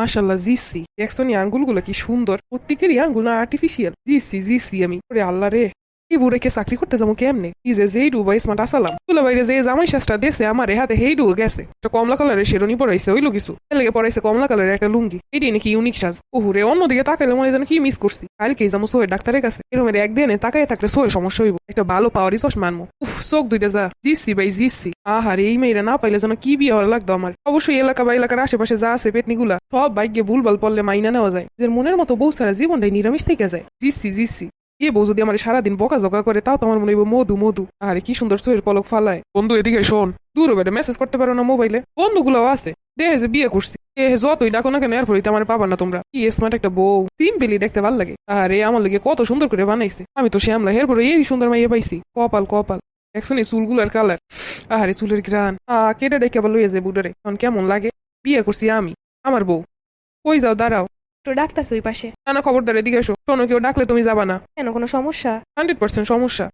মাশাল্লাহ জিসি দেখছ আঙ্গুলগুলো কি সুন্দর? প্রত্যেকেরই আঙ্গুল না আর্টিফিশিয়াল জিসি জিসি আমি। আল্লাহ রে। এই বুড়েকে চাকরি করতে যাব কেমনে কি যে যেই ডুবা স্মার্ট আসালাম তুলে বাইরে যে জামাই শাসটা দেশে আমার হাতে হেই ডু গেছে একটা কমলা কালারের শেরনি পরাইছে ওইলো কিছু এর লেগে পরাইছে কমলা কালারের একটা লুঙ্গি এটাই নাকি ইউনিক সাজ ওহুরে অন্যদিকে তাকাইলে মনে যেন কি মিস করছি কালকে যাব সোহের ডাক্তারের কাছে এরমের একদিনে তাকাই থাকলে সোহে সমস্যা হইব একটা ভালো পাওয়ারই চশমা আনব উফ চোখ দুইটা যা জিসি ভাই জিসি আহারে এই মেয়েরা না পাইলে যেন কি বিয়ে হওয়ার লাগতো আমার অবশ্যই এলাকা বা এলাকার আশেপাশে যা আছে পেতনিগুলা সব বাইকে ভুলভাল পড়লে মাইনা নেওয়া যায় যে মনের মতো বউ সারা জীবনটাই নিরামিষ থেকে যায় জিসি জিসি এ বউ যদি আমার সারাদিন বকা জকা করে, তাও তো আমার মনে হইব মধু মধু। আরে কি সুন্দর সোয়ের পলক ফালায়। বন্ধু, এদিকে শোন। দূর বেড়ে মেসেজ করতে পারো না মোবাইলে বন্ধুগুলো আছে। দেহে যে বিয়ে করছি। এ যতই ডাকো না কেন এরপর আমার পাবা না তোমরা। কি স্মার্ট একটা বউ। সিম্পলি দেখতে ভালো লাগে। আরে আমার লাগে কত সুন্দর করে বানাইছে। আমি তো শ্যামলা, এরপরে এই সুন্দর মাইয়া পাইছি। কপাল কপাল। একশো নি, চুলগুলার কালার আহারে, চুলের গ্রান আ, কেটে ডেকে আবার লইয়া যায় বুডারে। এখন কেমন লাগে? বিয়ে করছি আমি, আমার বউ। কই যাও, দাঁড়াও। একটু ডাকতাছে ওই পাশে। না না খবরদার এদিকে এসো। শোনো কেউ ডাকলে তুমি যাবা না। কেন কোনো সমস্যা? হান্ড্রেড পার্সেন্ট সমস্যা।